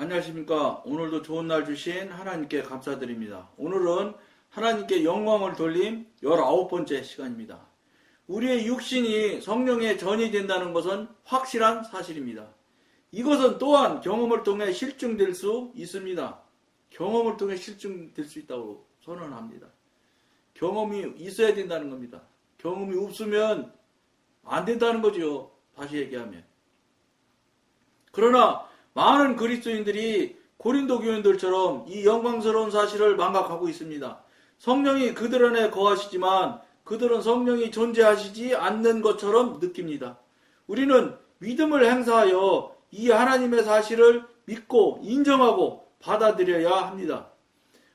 안녕하십니까. 오늘도 좋은 날 주신 하나님께 감사드립니다. 오늘은 하나님께 영광을 돌림 19번째 시간입니다. 우리의 육신이 성령의 전이 된다는 것은 확실한 사실입니다. 이것은 또한 경험을 통해 실증될 수 있습니다. 경험을 통해 실증될 수 있다고 선언합니다. 경험이 있어야 된다는 겁니다. 경험이 없으면 안 된다는 거죠. 다시 얘기하면. 그러나 많은 그리스도인들이 고린도 교인들처럼 이 영광스러운 사실을 망각하고 있습니다. 성령이 그들 안에 거하시지만 그들은 성령이 존재하시지 않는 것처럼 느낍니다. 우리는 믿음을 행사하여 이 하나님의 사실을 믿고 인정하고 받아들여야 합니다.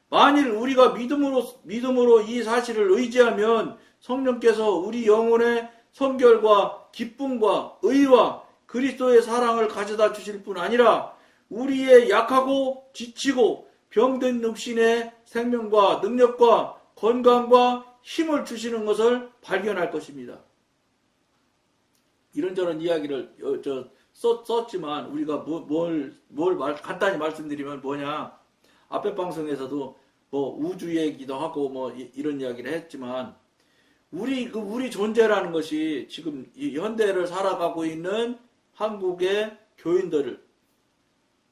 만일 우리가 믿음으로, 믿음으로 이 사실을 의지하면 성령께서 우리 영혼의 성결과 기쁨과 의와 그리스도의 사랑을 가져다 주실 뿐 아니라 우리의 약하고 지치고 병든 육신의 생명과 능력과 건강과 힘을 주시는 것을 발견할 것입니다. 이런저런 이야기를 썼, 썼지만 우리가 뭐- 뭘, 뭘 말- 간단히 말씀드리면 뭐냐 앞에 방송에서도 뭐 우주 얘기도 하고 뭐 이- 이런 이야기를 했지만 우리 그 우리 존재라는 것이 지금 이 현대를 살아가고 있는 한국의 교인들을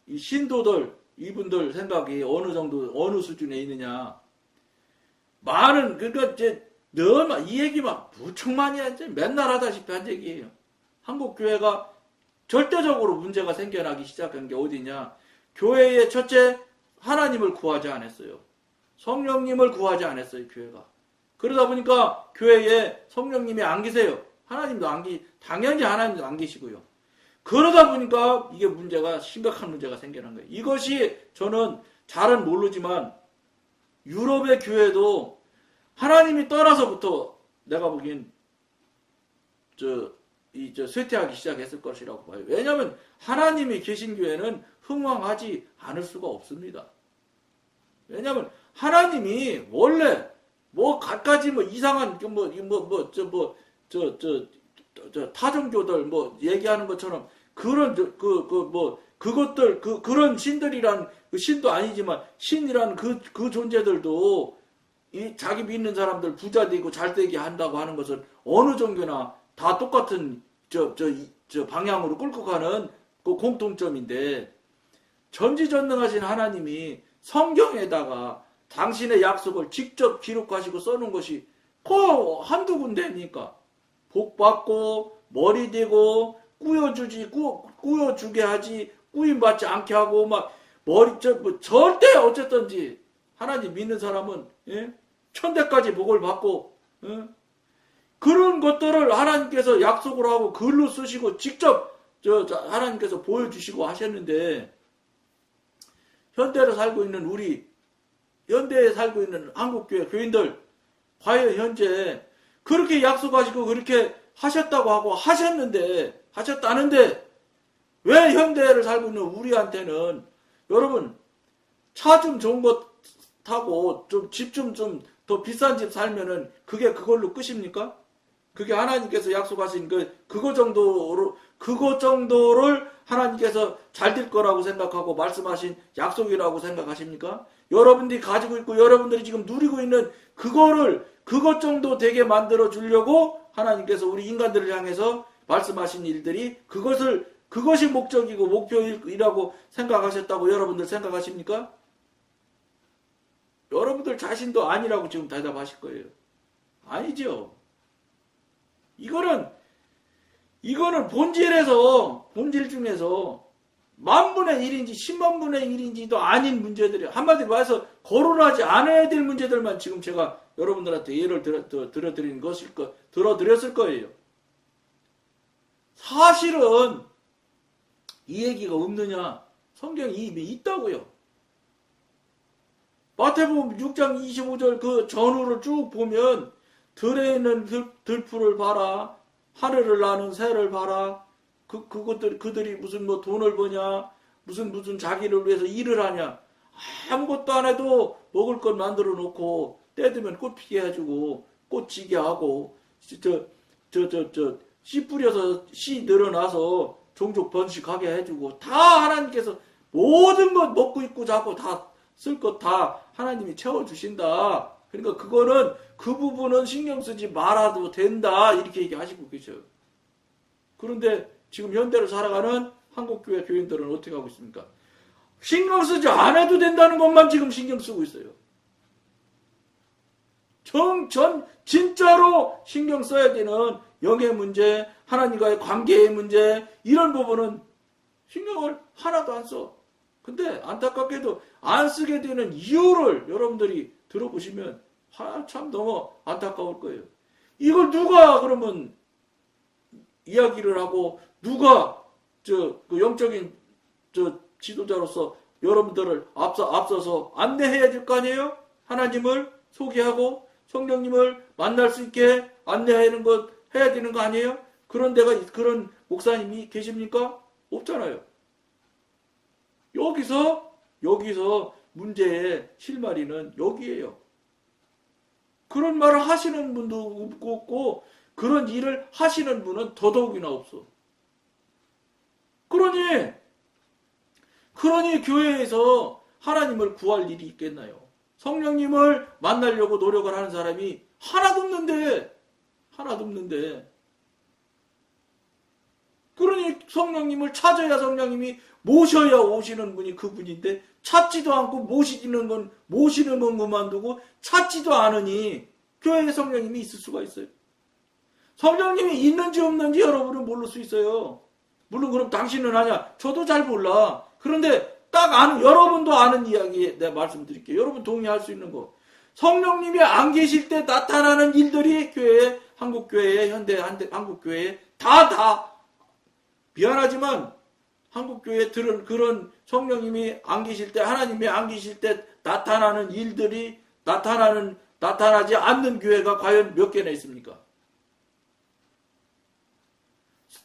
이 신도들 이분들 생각이 어느 정도 어느 수준에 있느냐 많은 그러니까 이제 너무 이 얘기만 무척 많이 하지 맨날 하다시피 한 얘기예요. 한국 교회가 절대적으로 문제가 생겨나기 시작한 게 어디냐? 교회의 첫째 하나님을 구하지 않았어요. 성령님을 구하지 않았어요, 교회가. 그러다 보니까 교회에 성령님이 안 계세요. 하나님도 안 계, 당연히 하나님도 안 계시고요. 그러다 보니까 이게 문제가 심각한 문제가 생겨난 거예요. 이것이 저는 잘은 모르지만 유럽의 교회도 하나님이 떠나서부터 내가 보기엔 저, 이, 저, 쇠퇴하기 시작했을 것이라고 봐요. 왜냐하면 하나님이 계신 교회는 흥왕하지 않을 수가 없습니다. 왜냐하면 하나님이 원래 뭐 갖가지 뭐 이상한 그 뭐, 뭐, 뭐, 저, 뭐, 저, 저 타종교들 뭐 얘기하는 것처럼 그런 저, 그, 그, 뭐, 그것들, 그, 그런 신들이란 그 신도 아니지만 신이란 그, 그 존재들도 이 자기 믿는 사람들 부자 되고 잘 되게 한다고 하는 것은 어느 종교나 다 똑같은 저, 저, 이- 저 방향으로 끌고 가는 그 공통점인데 전지전능하신 하나님이 성경에다가 당신의 약속을 직접 기록하시고 써놓은 것이 그 한두 군데니까 복 받고 머리 대고 꾸여주지 꾸, 꾸여주게 하지 꾸임 받지 않게 하고 막 머리 저 뭐 절대 어쨌든지 하나님 믿는 사람은 예? 천대까지 복을 받고 예? 그런 것들을 하나님께서 약속을 하고 글로 쓰시고 직접 저, 저 하나님께서 보여주시고 하셨는데 현대를 살고 있는 우리 현대에 살고 있는 한국교회 교인들 과연 현재 그렇게 약속하시고 그렇게 하셨다고 하고 하셨는데 하셨다는데 왜 현대를 살고 있는 우리한테는 여러분 차 좀 좋은 거 타고 좀 집 좀 좀 더 비싼 집 살면은 그게 그걸로 끝입니까? 그게 하나님께서 약속하신 그 그거 정도로 그거 정도를 하나님께서 잘 될 거라고 생각하고 말씀하신 약속이라고 생각하십니까? 여러분들이 가지고 있고 여러분들이 지금 누리고 있는 그거를 그것 정도 되게 만들어 주려고 하나님께서 우리 인간들을 향해서 말씀하신 일들이 그것을 그것이 목적이고 목표이라고 생각하셨다고 여러분들 생각하십니까? 여러분들 자신도 아니라고 지금 대답하실 거예요. 아니죠. 이거는 이거는 본질에서 본질 중에서 만분의 일인지 십만분의 일인지도 아닌 문제들이 한마디로 말해서 거론하지 않아야 될 문제들만 지금 제가 여러분들한테 예를 들어, 들어, 들어 드린 것일 거 들어 드렸을 거예요. 사실은 이 얘기가 없느냐? 성경이 이미 있다고요. 마태복음 6장 25절 그 전후를 쭉 보면 들에 있는 들, 들풀을 봐라. 하늘을 나는 새를 봐라. 그, 그것들, 그들이 무슨 뭐 돈을 버냐. 무슨 무슨 자기를 위해서 일을 하냐. 아무것도 안 해도 먹을 것 만들어 놓고 때 되면 꽃 피게 해주고 꽃 지게 하고 저, 저, 저, 저, 씨 뿌려서 씨 늘어나서 종족 번식하게 해주고 다 하나님께서 모든 것 먹고 입고 자고 다 쓸 것 다 하나님이 채워주신다. 그러니까 그거는 그 부분은 신경 쓰지 말아도 된다. 이렇게 얘기하시고 계셔요. 그런데 지금 현대를 살아가는 한국교회 교인들은 어떻게 하고 있습니까? 신경 쓰지 않아도 된다는 것만 지금 신경 쓰고 있어요. 정, 전, 진짜로 신경 써야 되는 영의 문제, 하나님과의 관계의 문제, 이런 부분은 신경을 하나도 안 써. 근데 안타깝게도 안 쓰게 되는 이유를 여러분들이 들어보시면 아, 참 너무 안타까울 거예요. 이걸 누가 그러면 이야기를 하고 누가 저 그 영적인 저 지도자로서 여러분들을 앞서 앞서서 안내해야 될 거 아니에요? 하나님을 소개하고 성령님을 만날 수 있게 안내하는 것 해야 되는 거 아니에요? 그런 데가 그런 목사님이 계십니까? 없잖아요. 여기서 여기서 문제의 실마리는 여기에요. 그런 말을 하시는 분도 없고 그런 일을 하시는 분은 더더욱이나 없어. 그러니 그러니 교회에서 하나님을 구할 일이 있겠나요? 성령님을 만나려고 노력을 하는 사람이 하나도 없는데 하나도 없는데 그러니 성령님을 찾아야 성령님이 모셔야 오시는 분이 그분인데 찾지도 않고 모시는 건 모시는 건 그만두고 찾지도 않으니 교회에 성령님이 있을 수가 있어요. 성령님이 있는지 없는지 여러분은 모를 수 있어요. 물론 그럼 당신은 아냐? 저도 잘 몰라. 그런데 딱 아는 여러분도 아는 이야기 내가 말씀드릴게요. 여러분 동의할 수 있는 거. 성령님이 안 계실 때 나타나는 일들이 교회에 한국 교회에 현대 한국 교회에 다다 미안하지만 한국 교회에 들은 그런 성령님이 안 계실 때 하나님이 안 계실 때 나타나는 일들이 나타나는 나타나지 않는 교회가 과연 몇 개나 있습니까?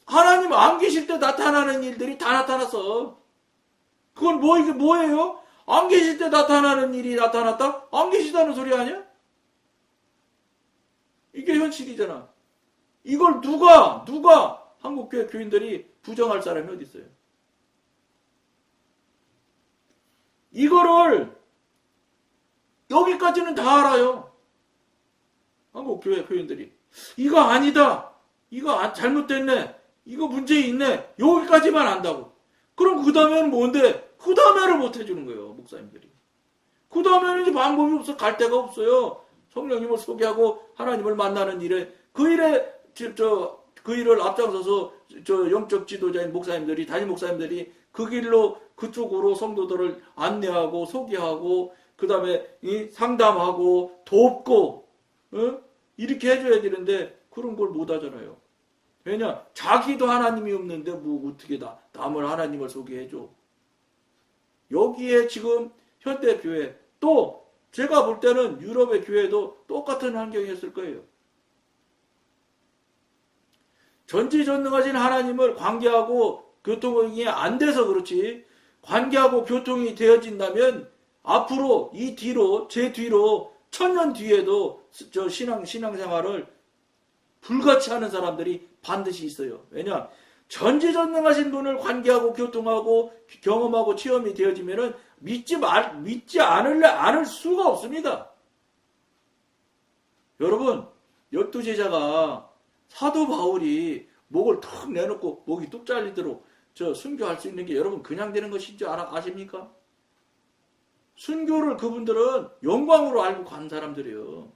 하나님 안 계실 때 나타나는 일들이 다 나타났어. 그건 뭐 이게 뭐예요? 안 계실 때 나타나는 일이 나타났다? 안 계시다는 소리 아니야? 이게 현실이잖아. 이걸 누가 누가 한국교회 교인들이 부정할 사람이 어디 있어요? 이거를 여기까지는 다 알아요. 한국 교회 교인들이 이거 아니다. 이거 아- 잘못됐네. 이거 문제 있네. 여기까지만 안다고. 그럼 그 다음에는 뭔데? 그 다음에를 못 해주는 거예요, 목사님들이. 그 다음에는 이제 방법이 없어. 갈 데가 없어요. 성령님을 소개하고 하나님을 만나는 일에, 그 일에, 저, 저, 그 일을 앞장서서 저 영적 지도자인 목사님들이, 담임 목사님들이 그 길로 그쪽으로 성도들을 안내하고 소개하고, 그 다음에 상담하고, 돕고, 어? 이렇게 해줘야 되는데, 그런 걸 못 하잖아요. 왜냐? 자기도 하나님이 없는데 뭐 어떻게 나, 남을 하나님을 소개해줘. 여기에 지금 현대 교회 또 제가 볼 때는 유럽의 교회도 똑같은 환경이었을 거예요. 전지전능하신 하나님을 관계하고 교통이 안 돼서 그렇지 관계하고 교통이 되어진다면 앞으로 이 뒤로 제 뒤로 천년 뒤에도 저 신앙 신앙생활을 불같이 하는 사람들이 반드시 있어요. 왜냐? 전지전능하신 분을 관계하고 교통하고 경험하고 체험이 되어지면은 믿지 말 믿지 않을래 않을 수가 없습니다. 여러분 열두 제자가 사도 바울이 목을 턱 내놓고 목이 뚝 잘리도록 저 순교할 수 있는 게 여러분 그냥 되는 것인 줄 알아, 아십니까? 순교를 그분들은 영광으로 알고 간 사람들이에요.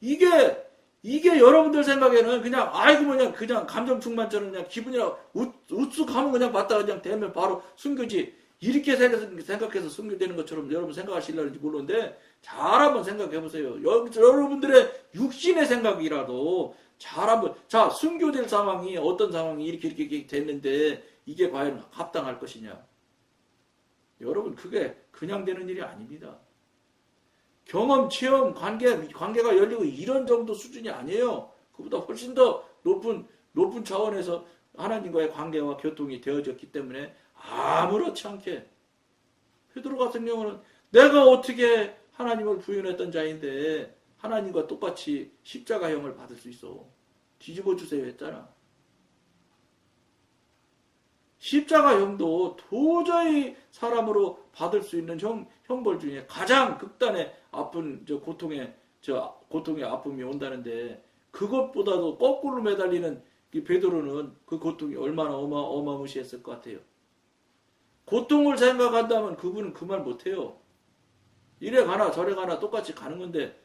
이게 이게 여러분들 생각에는 그냥 아이고 그냥 그냥 감정 충만처럼 그냥 기분이나 우쓱 하면 그냥 봤다 그냥 되면 바로 순교지 이렇게 생각해서 순교되는 것처럼 여러분 생각하실려는지 모르는데 잘 한번 생각해 보세요. 여러분들의 육신의 생각이라도 잘 한번 자 순교될 상황이 어떤 상황이 이렇게 이렇게 됐는데 이게 과연 합당할 것이냐? 여러분 그게 그냥 되는 일이 아닙니다. 경험, 체험, 관계, 관계가 열리고 이런 정도 수준이 아니에요. 그보다 훨씬 더 높은, 높은 차원에서 하나님과의 관계와 교통이 되어졌기 때문에 아무렇지 않게 베드로 같은 경우는 내가 어떻게 하나님을 부인했던 자인데 하나님과 똑같이 십자가형을 받을 수 있어. 뒤집어 주세요 했잖아. 십자가형도 도저히 사람으로 받을 수 있는 형, 형벌 중에 가장 극단의 아픈 저 고통의 저 고통의 아픔이 온다는데 그것보다도 거꾸로 매달리는 이 베드로는 그 고통이 얼마나 어마 어마무시했을 것 같아요. 고통을 생각한다면 그분은 그 말 못해요. 이래 가나 저래 가나 똑같이 가는 건데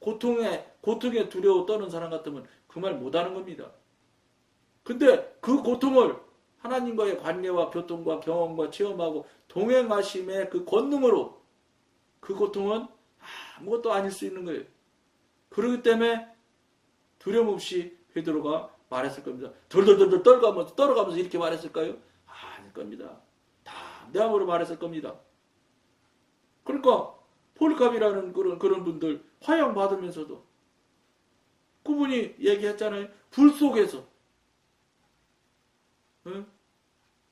고통에 고통에 두려워 떠는 사람 같으면 그 말 못하는 겁니다. 근데 그 고통을 하나님과의 관계와 교통과 경험과 체험하고 동행하심의 그 권능으로 그 고통은 아무것도 아닐 수 있는 거예요. 그렇기 때문에 두려움 없이 베드로가 말했을 겁니다. 덜덜덜덜 떨가면서 떨어가면서 이렇게 말했을까요? 아닐 겁니다. 담대함으로 말했을 겁니다. 그러니까 폴리캅이라는 그런 그런 분들 화양 받으면서도 그분이 얘기했잖아요. 불 속에서 응?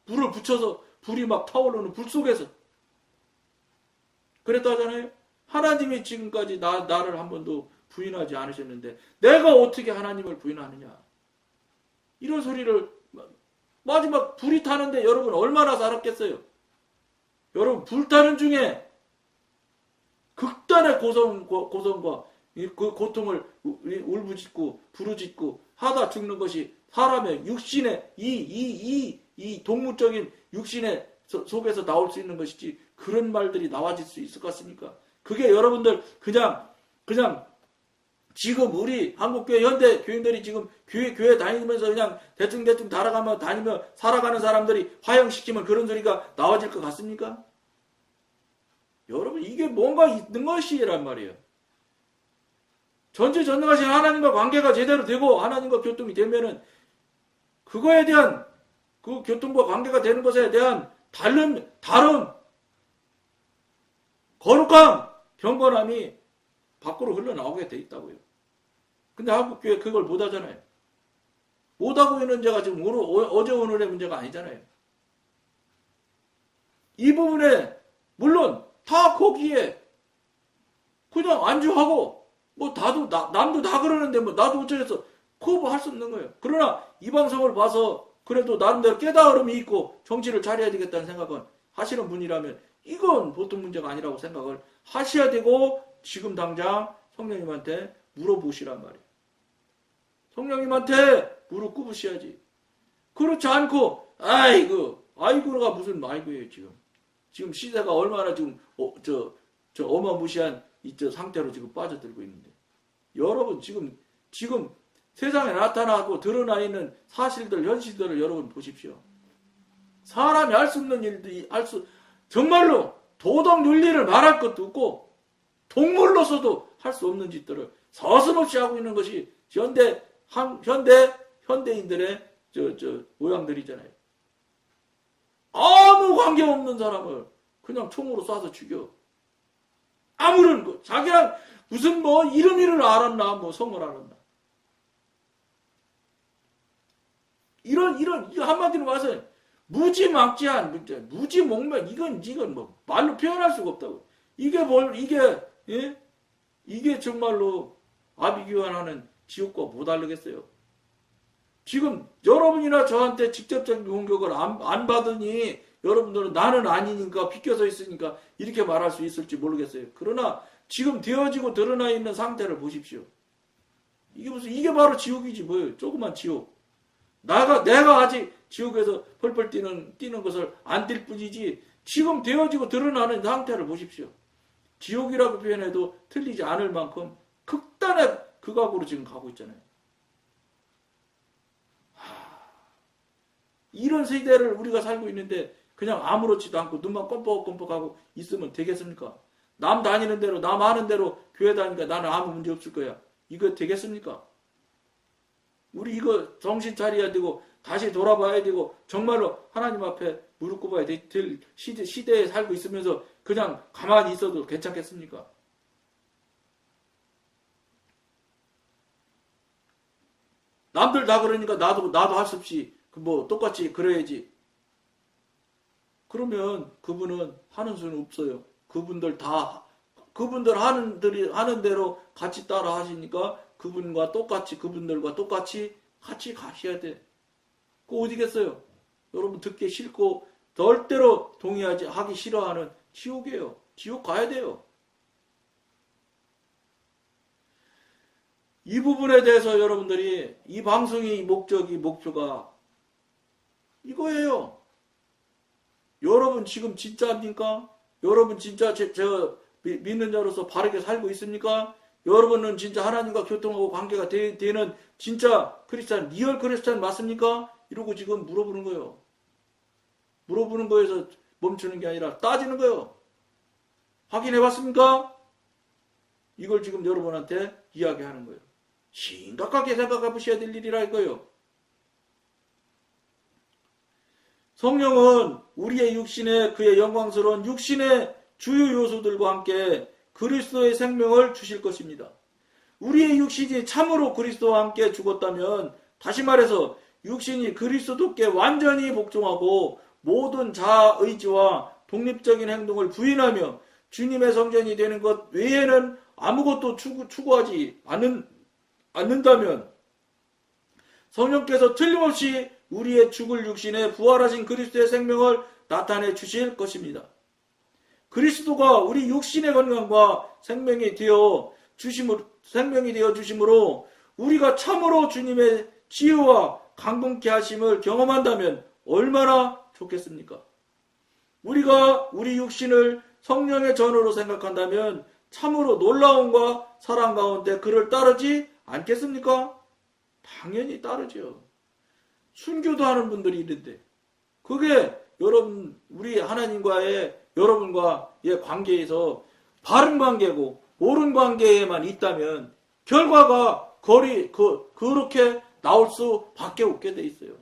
불을 붙여서 불이 막 타오르는 불 속에서 그랬다잖아요. 하나님이 지금까지 나, 나를 한 번도 부인하지 않으셨는데 내가 어떻게 하나님을 부인하느냐 이런 소리를 마지막 불이 타는데 여러분 얼마나 살았겠어요 여러분 불타는 중에 극단의 고성, 고- 고성과 이- 그 고통을 우- 울부짖고 부르짖고 하다 죽는 것이 사람의 육신의 이 이 이 이 동물적인 육신의 소- 속에서 나올 수 있는 것이지 그런 말들이 나와질 수 있을 것 같습니까? 그게 여러분들 그냥 그냥 지금 우리 한국교회 현대 교인들이 지금 교회 교회 다니면서 그냥 대충 대충 달아가며 다니며 살아가는 사람들이 화형시키면 그런 소리가 나와질 것 같습니까? 여러분 이게 뭔가 있는 것이란 말이에요. 전지전능하신 하나님과 관계가 제대로 되고 하나님과 교통이 되면은 그거에 대한 그 교통과 관계가 되는 것에 대한 다른 다른 거룩함, 경건함이 밖으로 흘러나오게 돼 있다고요. 근데 한국교회 그걸 못하잖아요. 못하고 있는 문제가 지금 오늘, 어- 어제 오늘의 문제가 아니잖아요. 이 부분에 물론 다 거기에 그냥 안주하고 뭐 다도 나- 남도 다 그러는데 뭐 나도 어쩌겠어 그거 할수 없는 거예요. 그러나 이 방송을 봐서 그래도 나름대로 깨달음이 있고 정치를 잘해야 되겠다는 생각은 하시는 분이라면 이건 보통 문제가 아니라고 생각을 하셔야 되고 지금 당장 성령님한테 물어보시란 말이에요. 성령님한테 무릎 꿇으셔야지. 그렇지 않고 아이고 아이고가 무슨 아이고예요 지금. 지금 시대가 얼마나 지금 어, 저, 저 어마무시한 이 저 상태로 지금 빠져들고 있는데 여러분 지금 지금 세상에 나타나고 드러나 있는 사실들 현실들을 여러분 보십시오. 사람이 할수 없는 일들이 할수 정말로 도덕 윤리를 말할 것도 없고 동물로서도 할 수 없는 짓들을 서슴없이 하고 있는 것이 현대 한, 현대 현대인들의 저 저 모양들이잖아요. 아무 관계 없는 사람을 그냥 총으로 쏴서 죽여. 아무런 거 자기랑 무슨 뭐 이름 이를 알았나 뭐 성을 알았나. 이런 이런 이 한마디로 말해서 무지막지한 문제, 무지몽매 이건 이건 뭐 말로 표현할 수가 없다고. 이게 뭘 이게 예? 이게 정말로 아비규환하는 지옥과 못 다르겠어요. 지금 여러분이나 저한테 직접적인 공격을 안, 안 받으니 여러분들은 나는 아니니까 비껴서 있으니까 이렇게 말할 수 있을지 모르겠어요. 그러나 지금 되어지고 드러나 있는 상태를 보십시오. 이게 무슨 이게 바로 지옥이지 뭐예요. 조그만 지옥. 나가 내가 아직 지옥에서 펄펄 뛰는 뛰는 것을 안 뛸 뿐이지 지금 되어지고 드러나는 상태를 보십시오. 지옥이라고 표현해도 틀리지 않을 만큼 극단의 극악으로 지금 가고 있잖아요. 하, 이런 세대를 우리가 살고 있는데 그냥 아무렇지도 않고 눈만 껌뻑껌뻑하고 있으면 되겠습니까? 남 다니는 대로 남 하는 대로 교회 다니니까 나는 아무 문제 없을 거야. 이거 되겠습니까? 우리 이거 정신 차려야 되고 다시 돌아봐야 되고 정말로 하나님 앞에 무릎 꿇어야 될 시대, 시대에 살고 있으면서 그냥 가만히 있어도 괜찮겠습니까? 남들 다 그러니까 나도 나도 할 수 없이 그뭐 똑같이 그래야지. 그러면 그분은 하는 수는 없어요. 그분들 다 그분들 하는 들이 하는 대로 같이 따라 하시니까 그분과 똑같이 그분들과 똑같이 같이 가셔야 돼. 그 어디겠어요? 여러분 듣기 싫고 절대로 동의하지 하기 싫어하는 지옥이에요. 지옥 가야 돼요. 이 부분에 대해서 여러분들이 이 방송의 목적이 목표가 이거예요. 여러분 지금 진짜입니까? 여러분 진짜 제, 제가 미- 믿는 자로서 바르게 살고 있습니까? 여러분은 진짜 하나님과 교통하고 관계가 되, 는 진짜 크리스찬, 리얼 크리스찬 맞습니까? 이러고 지금 물어보는 거예요. 물어보는 거에서 멈추는 게 아니라 따지는 거예요. 확인해 봤습니까? 이걸 지금 여러분한테 이야기하는 거예요. 심각하게 생각해 보셔야 될 일이라 이거예요. 성령은 우리의 육신에 그의 영광스러운 육신의 주요 요소들과 함께 그리스도의 생명을 주실 것입니다. 우리의 육신이 참으로 그리스도와 함께 죽었다면 다시 말해서 육신이 그리스도께 완전히 복종하고 모든 자아 의지와 독립적인 행동을 부인하며 주님의 성전이 되는 것 외에는 아무것도 추구, 추구하지 않는, 않는다면 성령께서 틀림없이 우리의 죽을 육신에 부활하신 그리스도의 생명을 나타내 주실 것입니다. 그리스도가 우리 육신의 건강과 생명이 되어 주심으로 생명이 되어 주심으로 우리가 참으로 주님의 치유와 강건케 하심을 경험한다면 얼마나 좋겠습니까? 우리가 우리 육신을 성령의 전으로 생각한다면 참으로 놀라움과 사랑 가운데 그를 따르지 않겠습니까? 당연히 따르죠. 순교도 하는 분들이 있는데 그게 여러분 우리 하나님과의 여러분과의 관계에서 바른 관계고 옳은 관계에만 있다면 결과가 거리 그 그렇게 나올 수밖에 없게 돼 있어요.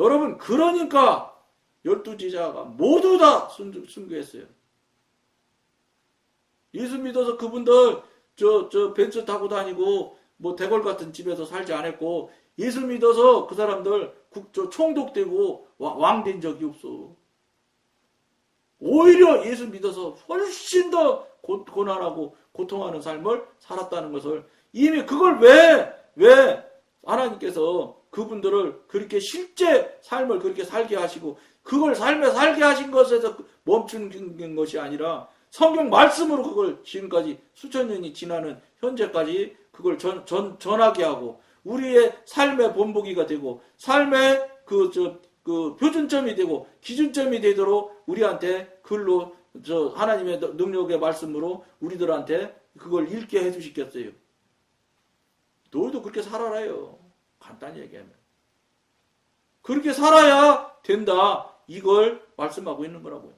여러분 그러니까 열두 제자가 모두 다 순- 순교했어요. 예수 믿어서 그분들 저 저 벤츠 타고 다니고 뭐 대궐 같은 집에서 살지 않았고 예수 믿어서 그 사람들 국, 저 총독되고 왕 된 적이 없어. 오히려 예수 믿어서 훨씬 더 고, 고난하고 고통하는 삶을 살았다는 것을 이미 그걸 왜, 왜 하나님께서 그분들을 그렇게 실제 삶을 그렇게 살게 하시고 그걸 삶에 살게 하신 것에서 멈추는 것이 아니라 성경 말씀으로 그걸 지금까지 수천 년이 지나는 현재까지 그걸 전, 전, 전하게 하고 우리의 삶의 본보기가 되고 삶의 그, 저, 그 표준점이 되고 기준점이 되도록 우리한테 글로 저 하나님의 능력의 말씀으로 우리들한테 그걸 읽게 해주시겠어요. 너희도 그렇게 살아라요. 간단히 얘기하면. 그렇게 살아야 된다. 이걸 말씀하고 있는 거라고요.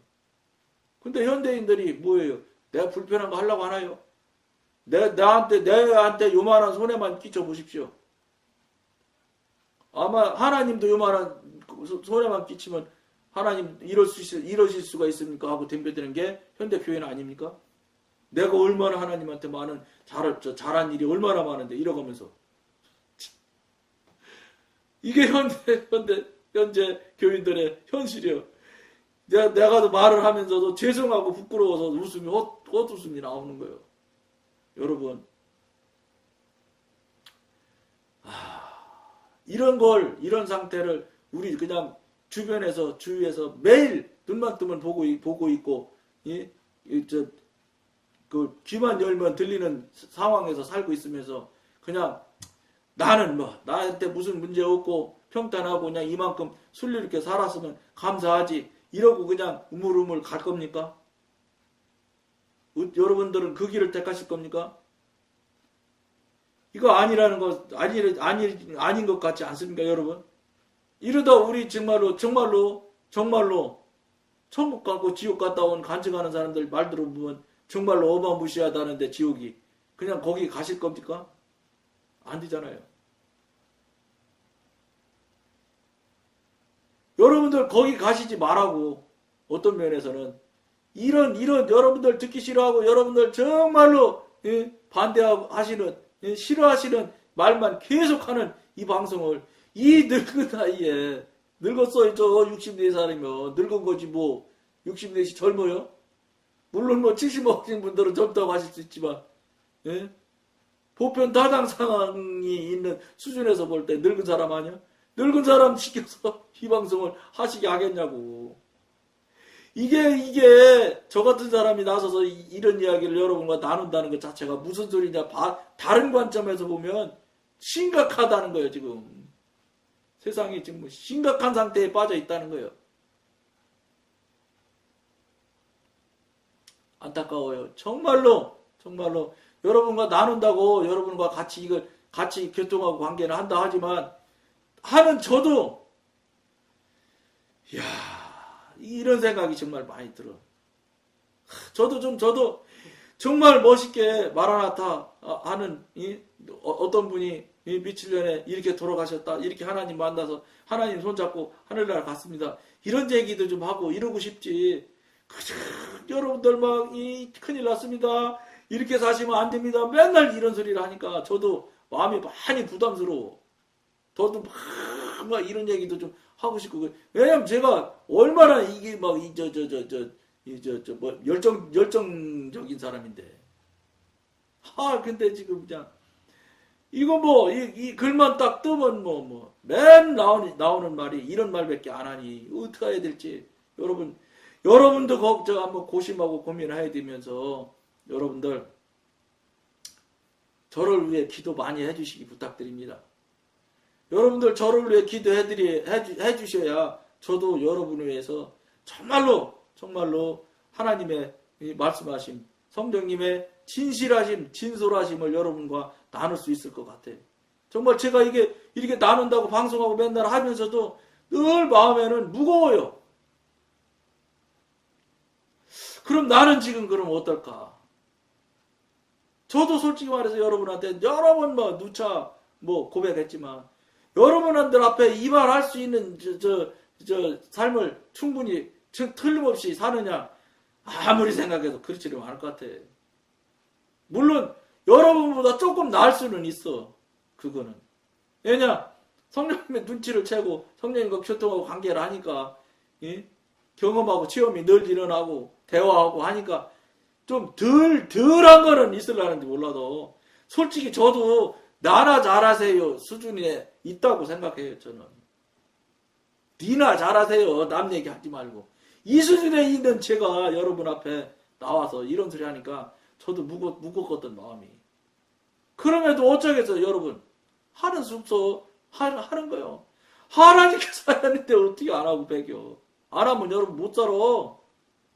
근데 현대인들이 뭐예요? 내가 불편한 거 하려고 하나요? 내, 나한테, 내한테 요만한 손해만 끼쳐 보십시오. 아마 하나님도 요만한 손해만 끼치면 하나님 이럴 수 있, 이러실 수가 있습니까? 하고 덤벼드는 게 현대 표현 아닙니까? 내가 얼마나 하나님한테 많은 잘, 저, 잘한 일이 얼마나 많은데 이러가면서 이게 현대 현대 현재 교인들의 현실이요. 내가 내가 말을 하면서도 죄송하고 부끄러워서 웃음이 헛, 헛웃음이 나오는 거예요. 여러분, 아, 이런 걸 이런 상태를 우리 그냥 주변에서 주위에서 매일 눈만 뜨면 보고 있- 보고 있고 이, 이, 저, 그 귀만 열면 들리는 상황에서 살고 있으면서 그냥 나는 뭐 나한테 무슨 문제 없고 평탄하고 그냥 이만큼 순리롭게 살았으면 감사하지 이러고 그냥 우물우물 갈 겁니까? 어, 여러분들은 그 길을 택하실 겁니까? 이거 아니라는 거 아니 아니 아닌 것 같지 않습니까, 여러분? 이러다 우리 정말로 정말로 정말로 천국 가고 지옥 갔다 온 간증하는 사람들 말 들어보면 정말로 어마무시하다는데 지옥이 그냥 거기 가실 겁니까? 안 되잖아요. 여러분들 거기 가시지 말라고 어떤 면에서는 이런 이런 여러분들 듣기 싫어하고 여러분들 정말로 예, 반대하고 하시는 예, 싫어하시는 말만 계속하는 이 방송을 이 늙은 나이에 늙었어요 저 64살이면 늙은 거지 뭐 64시 젊어요? 물론 뭐 70 먹으신 분들은 젊다고 하실 수 있지만 예? 보편 다당 상황이 있는 수준에서 볼 때 늙은 사람 아니야? 늙은 사람 시켜서 이 방송을 하시게 하겠냐고. 이게, 이게, 저 같은 사람이 나서서 이- 이런 이야기를 여러분과 나눈다는 것 자체가 무슨 소리냐, 바- 다른 관점에서 보면 심각하다는 거예요, 지금. 세상이 지금 심각한 상태에 빠져 있다는 거예요. 안타까워요. 정말로, 정말로, 여러분과 나눈다고 여러분과 같이 이걸, 같이 교통하고 관계를 한다 하지만, 하는 저도, 이야, 이런 생각이 정말 많이 들어. 하, 저도 좀, 저도 정말 멋있게 마라나타 하는, 이, 어, 어떤 분이 전에 이렇게 돌아가셨다. 이렇게 하나님 만나서 하나님 손잡고 하늘나라 갔습니다. 이런 얘기도 좀 하고 이러고 싶지. 여러분들 막 이 큰일 났습니다. 이렇게 사시면 안 됩니다. 맨날 이런 소리를 하니까 저도 마음이 많이 부담스러워. 저도 막, 막 이런 얘기도 좀 하고 싶고 그- 왜냐면 제가 얼마나 이게 막 이 저 저 저 저 이 저 저 뭐 열정 열정적인 사람인데. 아 근데 지금 그냥 이거 뭐이 글만 딱 뜨면 뭐 뭐 맨 나오는 나오는 말이 이런 말밖에 안 하니 어떻게 해야 될지 여러분 여러분도 걱정 한번 고심하고 고민해야 되면서 여러분들 저를 위해 기도 많이 해주시기 부탁드립니다. 여러분들 저를 위해 기도해드리 해주, 해주셔야 저도 여러분을 위해서 정말로 정말로 하나님의 이 말씀하심 성령님의 진실하심 진솔하심을 여러분과 나눌 수 있을 것 같아요. 정말 제가 이게 이렇게 나눈다고 방송하고 맨날 하면서도 늘 마음에는 무거워요. 그럼 나는 지금 그럼 어떨까? 저도 솔직히 말해서 여러분한테 여러 번 뭐 누차 뭐 고백했지만 여러분들 앞에 이 말 할 수 있는 저, 저, 저 삶을 충분히 저- 틀림없이 사느냐 아무리 생각해도 그렇지는 않을 것 같아. 물론 여러분보다 조금 나을 수는 있어. 그거는. 왜냐? 성령님의 눈치를 채고 성령님과 교통하고 관계를 하니까 예? 경험하고 체험이 늘 일어나고 대화하고 하니까 좀 덜 덜한 거는 있을라는지 몰라도 솔직히 저도 나나 잘하세요 수준에 있다고 생각해요 저는. 니나 잘하세요 남 얘기하지 말고 이 수준에 있는 제가 여러분 앞에 나와서 이런 소리 하니까 저도 무겁, 무겁거든 마음이. 그럼에도 어쩌겠어 여러분 하는 수 없어 하, 하는 거요. 하나님께서 하는데 어떻게 안 하고 배겨? 안 하면 여러분 못 살아.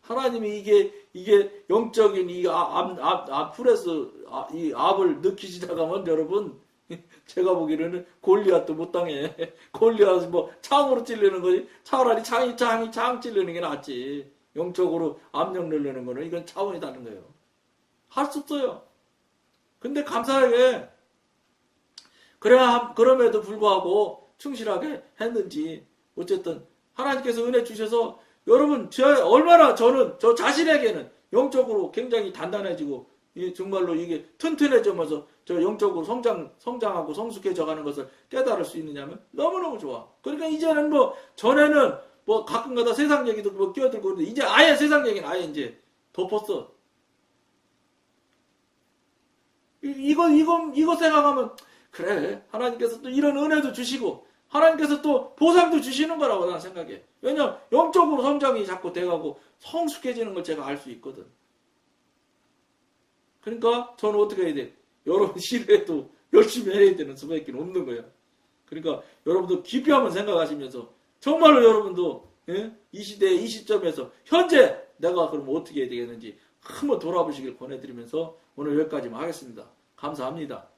하나님이 이게 이게 영적인 이 앞, 앞, 앞풀에서 아, 이 앞을 넣기 시작하면 여러분 제가 보기에는 골리앗도 못 당해. 골리앗은 뭐 창으로 찔리는 거지. 차라리 창이 창이 창 찔리는 게 낫지. 영적으로 압력 늘리는 거는 이건 차원이 다른 거예요. 할 수 없어요. 근데 감사하게 그래야 그럼에도 불구하고 충실하게 했는지 어쨌든 하나님께서 은혜 주셔서 여러분 저 얼마나 저는 저 자신에게는 영적으로 굉장히 단단해지고 이 정말로 이게 튼튼해지면서 저 영적으로 성장 성장하고 성숙해져 가는 것을 깨달을 수 있느냐면 너무너무 좋아. 그러니까 이제는 뭐 전에는 뭐 가끔가다 세상 얘기도 뭐 끼어들고 그러는데 이제 아예 세상 얘기는 아예 이제 덮었어. 이- 이거 이거 이거 생각하면 그래 하나님께서 또 이런 은혜도 주시고 하나님께서 또 보상도 주시는 거라고 나는 생각해. 왜냐 영적으로 성장이 자꾸 돼가고 성숙해지는 걸 제가 알 수 있거든. 그러니까 저는 어떻게 해야 돼? 여러분 싫어해도 열심히 해야 되는 수밖에 없는 거야. 그러니까 여러분도 깊이 한번 생각하시면서 정말로 여러분도 예? 이 시대 이 시점에서 현재 내가 그럼 어떻게 해야 되겠는지 한번 돌아보시길 권해드리면서 오늘 여기까지만 하겠습니다. 감사합니다.